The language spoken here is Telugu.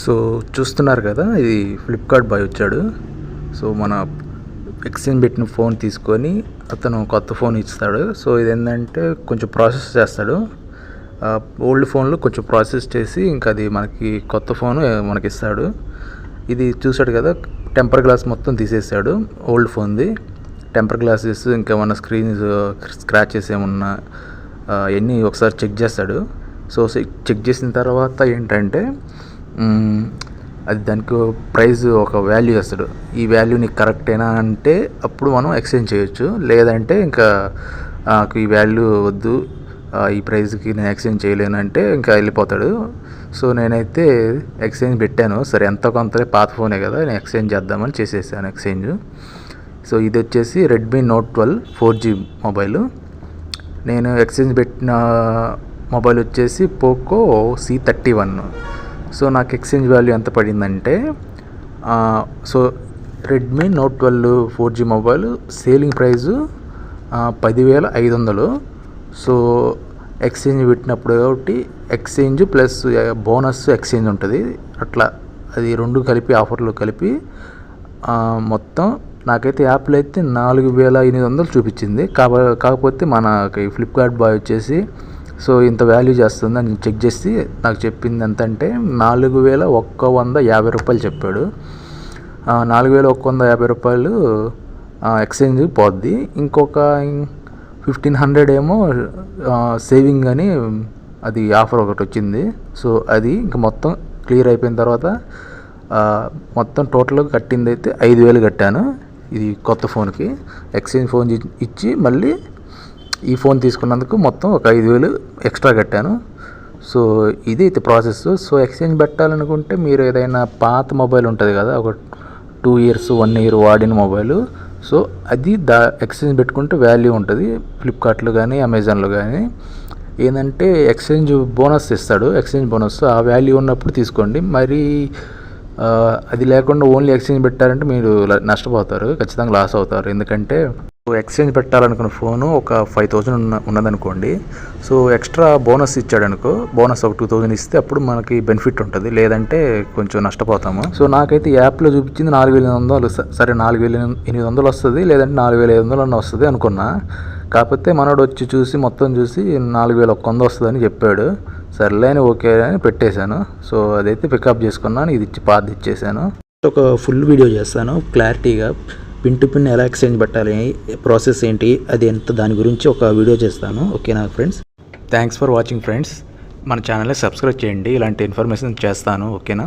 సో చూస్తున్నారు కదా ఇది ఫ్లిప్కార్ట్ బాయ్ వచ్చాడు. సో మన ఎక్స్చేంజ్ పెట్టిన ఫోన్ తీసుకొని అతను కొత్త ఫోన్ ఇస్తాడు. సో ఇది ఏంటంటే కొంచెం ప్రాసెస్ చేస్తాడు. ఓల్డ్ ఫోన్లో కొంచెం ప్రాసెస్ చేసి ఇంకా అది మనకి కొత్త ఫోన్ మనకి ఇస్తాడు. ఇది చూసాడు కదా టెంపర్ గ్లాస్ మొత్తం తీసేసాడు ఓల్డ్ ఫోన్ది టెంపర్ గ్లాసెస్ ఇంకా మన స్క్రీన్ స్క్రాచెస్ ఏమన్నా అవన్నీ ఒకసారి చెక్ చేస్తాడు. సో చెక్ చేసిన తర్వాత ఏంటంటే అది దానికి ప్రైస్ ఒక వాల్యూ వేస్తాడు ఈ వాల్యూ నీకు కరెక్టేనా అంటే అప్పుడు మనం ఎక్స్చేంజ్ చేయొచ్చు. లేదంటే ఇంకా నాకు ఈ వాల్యూ వద్దు ఈ ప్రైస్కి నేను ఎక్స్చేంజ్ చేయలేను అంటే ఇంకా వెళ్ళిపోతాడు. సో నేనైతే ఎక్స్చేంజ్ పెట్టాను. సరే ఎంతో కొంత పాత ఫోనే కదా నేను ఎక్స్చేంజ్ చేద్దామని చేసేసాను ఎక్స్చేంజ్. సో ఇది వచ్చేసి Redmi Note twelve four G mobile నేను ఎక్స్చేంజ్ పెట్టిన మొబైల్ వచ్చేసి Poco C thirty one so నాకు ఎక్స్చేంజ్ వాల్యూ ఎంత పడిందంటే so Redmi Note twelve four G mobile selling price పదివేల ఐదు వందలు సో ఎక్స్చేంజ్ పెట్టినప్పుడు కాబట్టి ఎక్స్చేంజ్ ప్లస్ బోనస్ ఎక్స్చేంజ్ ఉంటుంది. అట్లా అది రెండు కలిపి ఆఫర్లు కలిపి మొత్తం నాకైతే యాప్లో అయితే నాలుగు వేల ఎనిమిది వందలు చూపించింది. కాకపోతే మన ఫ్లిప్కార్ట్ బాయ్ వచ్చేసి సో ఇంత వాల్యూ చేస్తుంది అని చెక్ చేసి నాకు చెప్పింది ఎంత అంటే నాలుగు వేల ఒక్క వంద యాభై రూపాయలు చెప్పాడు. నాలుగు వేల ఒక్క వంద యాభై రూపాయలు ఎక్స్చేంజ్ పోద్ది. ఇంకొక ఫిఫ్టీన్ హండ్రెడ్ ఏమో సేవింగ్ అని అది ఆఫర్ ఒకటి వచ్చింది. సో అది ఇంకా మొత్తం క్లియర్ అయిపోయిన తర్వాత మొత్తం టోటల్గా కట్టింది అయితే ఐదు వేలు కట్టాను. ఇది కొత్త ఫోన్కి ఎక్స్చేంజ్ ఫోన్ ఇచ్చి మళ్ళీ ఈ ఫోన్ తీసుకున్నందుకు మొత్తం ఒక ఐదు వేలు ఎక్స్ట్రా కట్టాను. సో ఇది అయితే ప్రాసెస్ సో ఎక్స్చేంజ్ పెట్టాలనుకుంటే మీరు ఏదైనా పాత మొబైల్ ఉంటుంది కదా ఒక టూ ఇయర్స్ వన్ ఇయర్ వాడిన మొబైల్ సో అది దా ఎక్స్చేంజ్ పెట్టుకుంటే వాల్యూ ఉంటుంది. ఫ్లిప్కార్ట్లో కానీ అమెజాన్లో కానీ ఏంటంటే ఎక్స్చేంజ్ బోనస్ ఇస్తాడు. ఎక్స్చేంజ్ బోనస్ ఆ వాల్యూ ఉన్నప్పుడు తీసుకోండి. మరి అది లేకుండా ఓన్లీ ఎక్స్చేంజ్ పెట్టారంటే మీరు నష్టపోతారు. ఖచ్చితంగా లాస్ అవుతారు. ఎందుకంటే ఎక్స్చేంజ్ పెట్టాలనుకున్న ఫోను ఒక ఫైవ్ థౌజండ్ ఉన్న ఉన్నదనుకోండి. సో ఎక్స్ట్రా బోనస్ ఇచ్చాడు అనుకో బోనస్ ఒక టూ థౌజండ్ ఇస్తే అప్పుడు మనకి బెనిఫిట్ ఉంటుంది. లేదంటే కొంచెం నష్టపోతాము. సో నాకైతే యాప్లో చూపించింది నాలుగు వేల ఎనిమిది వందలు. సరే నాలుగు వేల ఎనిమిది వందలు వస్తుంది లేదంటే నాలుగు వేల ఐదు వందలు అన్న వస్తుంది అనుకున్నా. కాకపోతే మనోడు వచ్చి చూసి మొత్తం చూసి నాలుగు వేల ఒక్క వంద వస్తుందని చెప్పాడు. సర్లే అని ఓకే అని పెట్టేశాను. సో అదైతే పికప్ చేసుకున్నాను. ఇది ఇచ్చి పాత ఇచ్చేసాను ఒక ఫుల్ వీడియో చేస్తాను. క్లారిటీగా పిన్ టు పిన్ ఎలా ఎక్స్చేంజ్ పెట్టాలి ప్రాసెస్ ఏంటి అది ఎంత దాని గురించి ఒక వీడియో చేస్తాను. ఓకేనా friends? Thanks for watching friends మన ఛానల్ని సబ్స్క్రైబ్ చేయండి. ఇలాంటి ఇన్ఫర్మేషన్ చేస్తాను. ఓకేనా?